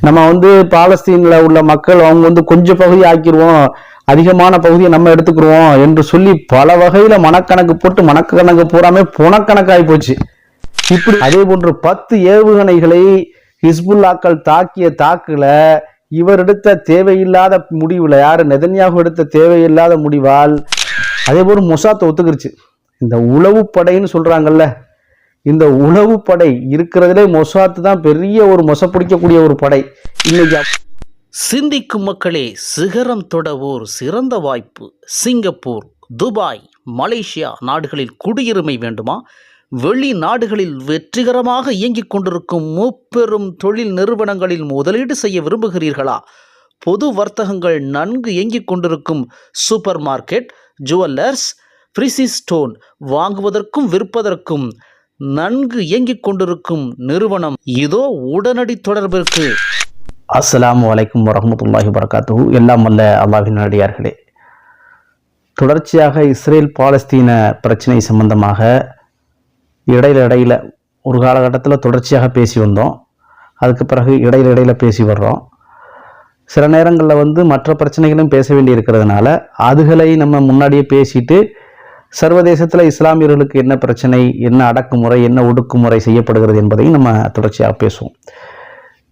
நம்ம வந்து பாலஸ்தீன்ல உள்ள மக்கள் அவங்க வந்து கொஞ்சம் பகுதி ஆக்கிடுவோம் அதிகமான பகுதியை நம்ம எடுத்துக்கிருவோம் என்று சொல்லி பல வகையில மனக்கணக்கு போட்டு மனக்கணக்கு பூராமே புனக்கணக்காகி போச்சு. இப்படி அதே போன்று பத்து ஏவுகணைகளை ஹிஸ்புல்லாக்கள் தாக்கிய தாக்குல இவர் எடுத்த தேவையில்லாத முடிவுல யாரு? நெதன்யாகு எடுத்த தேவையில்லாத முடிவால் அதே போல மொசாத் ஒத்துக்கிருச்சு. இந்த உளவு படைன்னு சொல்றாங்கல்ல இந்த உளவு படை இருக்கிறதுலே மொசாத்து தான் பெரிய ஒரு மொச பிடிக்கக்கூடிய ஒரு படை. இன்னைக்கு சிந்திக்கும் மக்களே சிகரம் தொடவோர் சிறந்த வாய்ப்பு. சிங்கப்பூர் துபாய் மலேசியா நாடுகளில் குடியுரிமை வேண்டுமா? வெளிநாடுகளில் வெற்றிகரமாக இயங்கிக் கொண்டிருக்கும் முப்பெரும் தொழில் நிறுவனங்களில் முதலீடு செய்ய விரும்புகிறீர்களா? பொது வர்த்தகங்கள் நன்கு இயங்கிக் கொண்டிருக்கும் supermarket jewellers precious stone வாங்குவதற்கும் விற்பதற்கும் நன்கு இயங்கிக் கொண்டிருக்கும் நிறுவனம். இதோ உடனடி தொடர்பிற்கு. அஸ்ஸலாமு வலைக்கம் வரமத்துல்லாஹி வரகாத்து எல்லாம் வல்ல அல்லாஹ்வின் அடியார்களே. தொடர்ச்சியாக இஸ்ரேல் பாலஸ்தீன பிரச்சனை சம்பந்தமாக இடையில இடையில ஒரு காலகட்டத்தில் தொடர்ச்சியாக பேசி வந்தோம். அதுக்கு பிறகு இடையில இடையில பேசி வர்றோம். சில நேரங்களில் வந்து மற்ற பிரச்சனைகளும் பேச வேண்டி இருக்கிறதுனால அதுகளை நம்ம முன்னாடியே பேசிட்டு சர்வதேசத்தில் இஸ்லாமியர்களுக்கு என்ன பிரச்சனை என்ன அடக்குமுறை என்ன ஒடுக்குமுறை செய்யப்படுகிறது என்பதையும் நம்ம தொடர்ச்சியாக பேசுவோம்.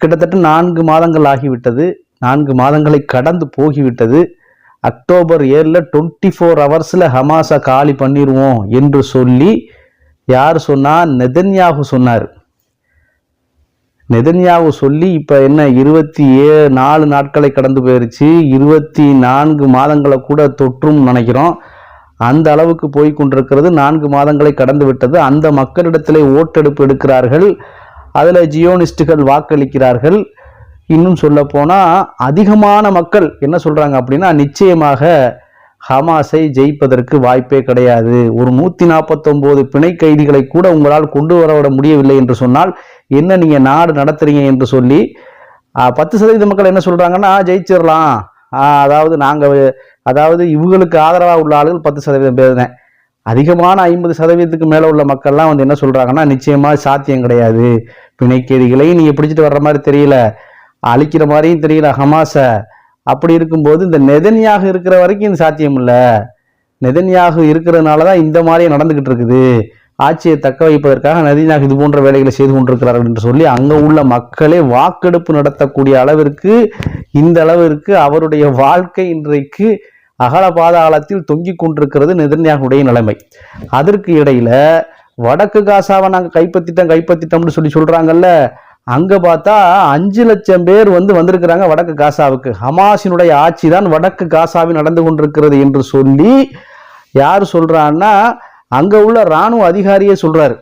கிட்டத்தட்ட நான்கு மாதங்கள் ஆகிவிட்டது. நான்கு மாதங்களை கடந்து போகிவிட்டது. அக்டோபர் ஏழில் டுவெண்ட்டி ஃபோர் ஹவர்ஸில் ஹமாஸை காலி பண்ணிடுவோம் என்று சொல்லி யார் சொன்னால் நெதன்யாகு சொன்னார். நெதன்யாவு சொல்லி இப்போ என்ன இருபத்தி ஏழு நாலு நாட்களை கடந்து போயிருச்சு. இருபத்தி நான்கு மாதங்களை கூட தொற்றும் நினைக்கிறோம். அந்த அளவுக்கு போய் கொண்டிருக்கிறது. நான்கு மாதங்களை கடந்து விட்டது. அந்த மக்களிடத்திலே ஓட்டெடுப்பு எடுக்கிறார்கள். அதில் ஜியோனிஸ்டுகள் வாக்களிக்கிறார்கள். இன்னும் சொல்லப்போனால் அதிகமான மக்கள் என்ன சொல்கிறாங்க அப்படின்னா நிச்சயமாக ஹமாஸை ஜெயிப்பதற்கு வாய்ப்பே கிடையாது. ஒரு நூற்றி நாற்பத்தொம்போது பிணை கைதிகளை கூட உங்களால் கொண்டு வரவிட முடியவில்லை என்று சொன்னால் என்ன நீங்கள் நாடு நடத்துறீங்க என்று சொல்லி பத்து சதவீத மக்கள் என்ன சொல்கிறாங்கன்னா ஜெயிச்சிடலாம். அதாவது நாங்கள் அதாவது இவங்களுக்கு ஆதரவாக உள்ள ஆளுகள் பத்து சதவீதம் பேர் தான். அதிகமான ஐம்பது சதவீதத்துக்கு மேலே உள்ள மக்கள்லாம் வந்து என்ன சொல்கிறாங்கன்னா நிச்சயமாக சாத்தியம் கிடையாது. பிணைக்கேதிகளையும் நீங்கள் பிடிச்சிட்டு வர்ற மாதிரி தெரியல. அழிக்கிற மாதிரியும் தெரியல ஹமாஸை. அப்படி இருக்கும்போது இந்த நெதன்யாக இருக்கிற வரைக்கும் இது சாத்தியம் இல்லை. நெதன்யாக இருக்கிறதுனால தான் இந்த மாதிரியே நடந்துக்கிட்டு இருக்குது. ஆட்சியை தக்க வைப்பதற்காக நெதன்யாக இது போன்ற வேலைகளை செய்து கொண்டிருக்கிறார்கள் என்று சொல்லி அங்கே உள்ள மக்களே வாக்கெடுப்பு நடத்தக்கூடிய அளவிற்கு இந்த அளவிற்கு அவருடைய வாழ்க்கை இன்றைக்கு அகல பாதாளத்தில் தொங்கிக் கொண்டிருக்கிறது நெதன்யாகுடைய நிலைமை. அதற்கு இடையில வடக்கு காசாவை நாங்கள் கைப்பற்றிட்டோம் கைப்பற்றிட்டோம்னு சொல்லி சொல்றாங்கல்ல அங்க பார்த்தா அஞ்சு லட்சம் பேர் வந்து வந்திருக்கிறாங்க வடக்கு காசாவுக்கு. ஹமாஸினுடைய ஆட்சி தான் வடக்கு காசாவில் நடந்து கொண்டிருக்கிறது என்று சொல்லி யார் சொல்றான்னா அங்க உள்ள ராணுவ அதிகாரியே சொல்றாரு.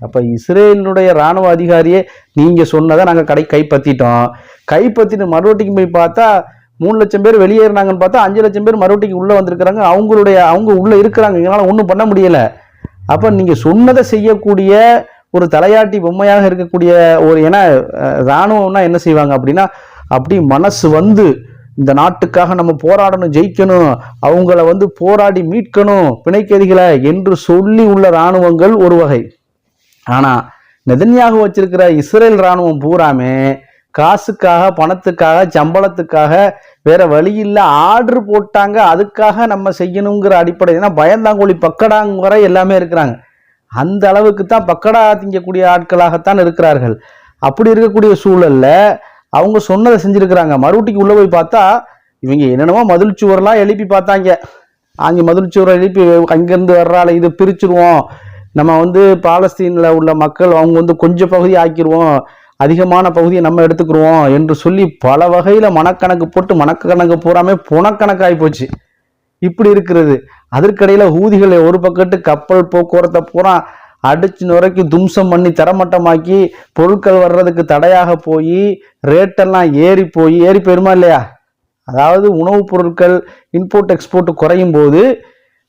அப்ப இஸ்ரேலினுடைய ராணுவ அதிகாரியே நீங்க சொன்னதை நாங்கள் கடை கைப்பற்றிட்டோம். கைப்பற்றிட்டு மறுபடியும் போய் பார்த்தா மூணு லட்சம் பேர் வெளியேறினாங்கன்னு பார்த்தா அஞ்சு லட்சம் பேர் மறுபடிக்கு உள்ளே வந்திருக்கிறாங்க. அவங்களுடைய அவங்க உள்ளே இருக்கிறாங்க. இதனால் ஒன்றும் பண்ண முடியலை. அப்போ நீங்கள் சொன்னதை செய்யக்கூடிய ஒரு தலையாட்டி பொம்மையாக இருக்கக்கூடிய ஒரு ஏன்னா இராணுவம்னா என்ன செய்வாங்க அப்படின்னா அப்படி மனசு வந்து இந்த நாட்டுக்காக நம்ம போராடணும் ஜெயிக்கணும் அவங்கள வந்து போராடி மீட்கணும் பிணைக்கதிகளை என்று சொல்லி உள்ள ராணுவங்கள் ஒரு வகை. ஆனால் நெதன்யாக வச்சிருக்கிற இஸ்ரேல் ராணுவம் பூராமே காசுக்காக பணத்துக்காக சம்பளத்துக்காக வேற வழி இல்லை ஆர்டர் போட்டாங்க அதுக்காக நம்ம செய்யணுங்கிற அடிப்படை ஏன்னா பயந்தாங்கோழி பக்கடாங்க வரை எல்லாமே இருக்கிறாங்க. அந்த அளவுக்கு தான் பக்கடா திங்கக்கூடிய ஆட்களாகத்தான் இருக்கிறார்கள். அப்படி இருக்கக்கூடிய சூழல்ல அவங்க சொன்னதை செஞ்சிருக்கிறாங்க. மறுபடிக்கு உள்ள போய் பார்த்தா இவங்க என்னென்னமோ மதில் சுவரெல்லாம் எழுப்பி பார்த்தாங்க. அங்கே மதில் சுவரை எழுப்பி அங்கேருந்து வர்றால இது பிரிச்சிருவோம். நம்ம வந்து பாலஸ்தீனில் உள்ள மக்கள் அவங்க வந்து கொஞ்சம் பகுதி ஆக்கிடுவோம் அதிகமான பகுதியை நம்ம எடுத்துக்கிடுவோம் என்று சொல்லி பல வகையில் மனக்கணக்கு போட்டு மனக்கணக்கு பூராமே புனக்கணக்காகி போச்சு. இப்படி இருக்கிறது. அதற்கிடையில ஊதிகள் ஒரு பக்கத்து கப்பல் போக்குவரத்தை பூரா அடிச்சு நுரைக்கி தும்சம் பண்ணி தரமட்டமாக்கி பொருட்கள் வர்றதுக்கு தடையாக போய் ரேட்டெல்லாம் ஏறி போய் ஏறி போயிருமா இல்லையா? அதாவது உணவுப் பொருட்கள் இம்போர்ட் எக்ஸ்போர்ட் குறையும் போது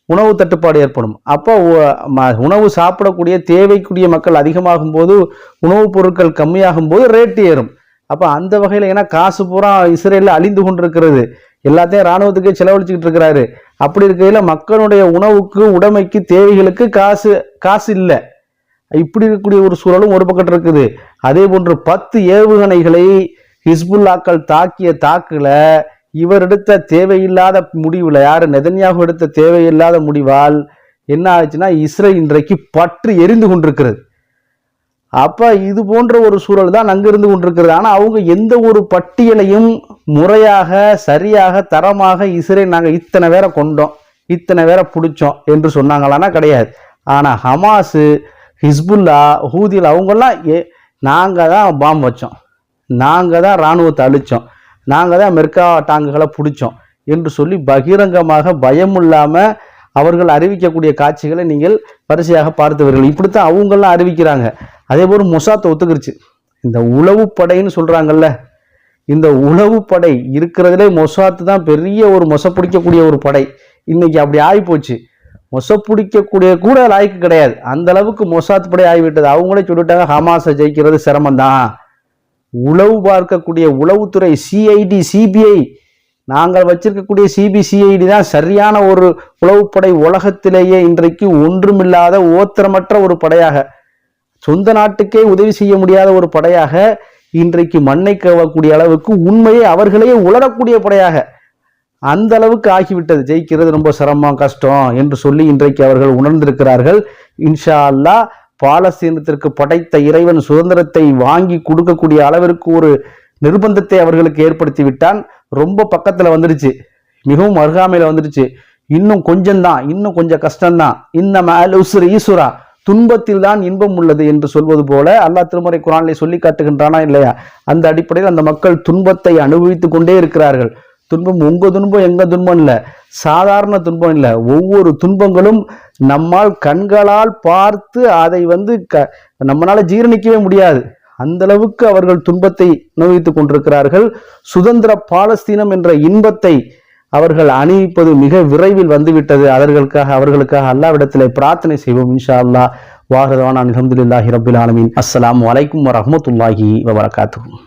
உணவு தட்டுப்பாடு ஏற்படும். அப்போ ம- உணவு சாப்பிடக்கூடிய தேவைக்குரிய மக்கள் அதிகமாகும் போது உணவுப் பொருட்கள் கம்மியாகும் போது ரேட்டு ஏறும். அப்போ அந்த வகையில் ஏன்னா காசு பூரா இஸ்ரேலில் அழிந்து கொண்டிருக்கிறது. எல்லாத்தையும் இராணுவத்துக்கே செலவழிச்சுக்கிட்டு இருக்கிறாரு. அப்படி இருக்கையில் மக்களுடைய உணவுக்கு உடைமைக்கு தேவைகளுக்கு காசு காசு இல்லை. இப்படி இருக்கக்கூடிய ஒரு சூழலும் ஒரு பக்கம் இருக்குது. அதே போன்று பத்து ஏவுகணைகளை ஹிஸ்புல்லாக்கள் தாக்கிய தாக்கில் இவர் எடுத்த தேவையில்லாத முடிவில் யார்? நெதன்யாகு எடுத்த தேவையில்லாத முடிவால் என்ன ஆச்சுன்னா இஸ்ரேல் இன்றைக்கு பற்று எரிந்து கொண்டிருக்கிறது. அப்போ இது போன்ற ஒரு சூழல் தான் அங்கே இருந்து கொண்டிருக்கிறது. ஆனால் அவங்க எந்த ஒரு பட்டியலையும் முறையாக சரியாக தரமாக இஸ்ரேல் நாங்கள் இத்தனை பேரை கொண்டோம் இத்தனை பேரை பிடிச்சோம் என்று சொன்னாங்களான்னா கிடையாது. ஆனால் ஹமாஸு ஹிஸ்புல்லா ஹூதில் அவங்கெல்லாம் ஏ நாங்கள் தான் பாம்பு வச்சோம். நாங்கள் தான் இராணுவத்தை அழித்தோம் நாங்கள் தான் மெர்கா டாங்குகளை பிடிச்சோம் என்று சொல்லி பகிரங்கமாக பயம் இல்லாமல் அவர்கள் அறிவிக்கக்கூடிய காட்சிகளை நீங்கள் வரிசையாக பார்த்தவர்கள். இப்படித்தான் அவங்கெல்லாம் அறிவிக்கிறாங்க. அதே போல் மொசாத்தை ஒத்துக்கிருச்சு. இந்த உளவுப்படைன்னு சொல்கிறாங்கல்ல இந்த உளவுப்படை இருக்கிறதுலே மொசாத்து தான் பெரிய ஒரு மொச பிடிக்கக்கூடிய ஒரு படை. இன்னைக்கு அப்படி ஆகிப்போச்சு மொச பிடிக்கக்கூடிய கூட லாய்க்கு கிடையாது. அந்த அளவுக்கு மொசாத் படை ஆகிவிட்டது. அவங்களே சொல்லிட்டாங்க ஹமாஸை ஜெயிக்கிறது சிரமம்தான். உளவு பார்க்கக்கூடிய உளவுத்துறை சிஐடி சிபிஐ நாங்கள் வச்சிருக்கக்கூடிய சிபிசிஐடி தான் சரியான ஒரு உளவுப்படை உலகத்திலேயே இன்றைக்கு ஒன்றுமில்லாத ஓத்திரமற்ற ஒரு படையாக சொந்த நாட்டுக்கே உதவி செய்ய முடியாத ஒரு படையாக இன்றைக்கு மண்ணை கவக்கூடிய அளவுக்கு உண்மையை அவர்களே உளரக்கூடிய படையாக அந்த அளவுக்கு ஆகிவிட்டது. ஜெயிக்கிறது ரொம்ப சிரமம் கஷ்டம் என்று சொல்லி இன்றைக்கு அவர்கள் உணர்ந்திருக்கிறார்கள். இன்ஷா அல்லாஹ் பாலஸ்தீனத்திற்கு படைத்த இறைவன் சுதந்திரத்தை வாங்கி கொடுக்கக்கூடிய அளவிற்கு ஒரு நிர்பந்தத்தை அவர்களுக்கு ஏற்படுத்தி விட்டான் ரொம்ப பக்கத்தில் வந்துடுச்சு. மிகவும் அருகாமையில் வந்துடுச்சு. இன்னும் கொஞ்சம்தான் இன்னும் கொஞ்சம் கஷ்டம்தான் இன்னம அல் உஸ்ரு ஈசுரா. துன்பத்தில் தான் இன்பம் உள்ளது என்று சொல்வது போல அல்லாஹ் திருமறை குரானிலே சொல்லி காட்டுகின்றானா இல்லையா? அந்த அடிப்படையில் அந்த மக்கள் துன்பத்தை அனுபவித்துக் கொண்டே இருக்கிறார்கள். துன்பம் உங்கள் துன்பம் எங்கள் துன்பம் இல்லை. சாதாரண துன்பம் இல்லை. ஒவ்வொரு துன்பங்களும் நம்மால் கண்களால் பார்த்து அதை வந்து க நம்மளால் ஜீரணிக்கவே முடியாது. அந்த அளவுக்கு அவர்கள் துன்பத்தை அனுபவித்துக் கொண்டிருக்கிறார்கள். சுதந்திர பாலஸ்தீனம் என்ற இன்பத்தை அவர்கள் அணிவிப்பது மிக விரைவில் வந்துவிட்டது. அவர்களுக்காக அவர்களுக்காக அல்லாவிடத்திலே பிரார்த்தனை செய்வோம் இன்ஷா அல்லாஹ் வாஹரவான் அலமதுல்லாஹி ரபுல் ஆலமின். அஸ்லாம் அலைக்கும் வரமத்துல்லாஹி வபரகாத்துஹு.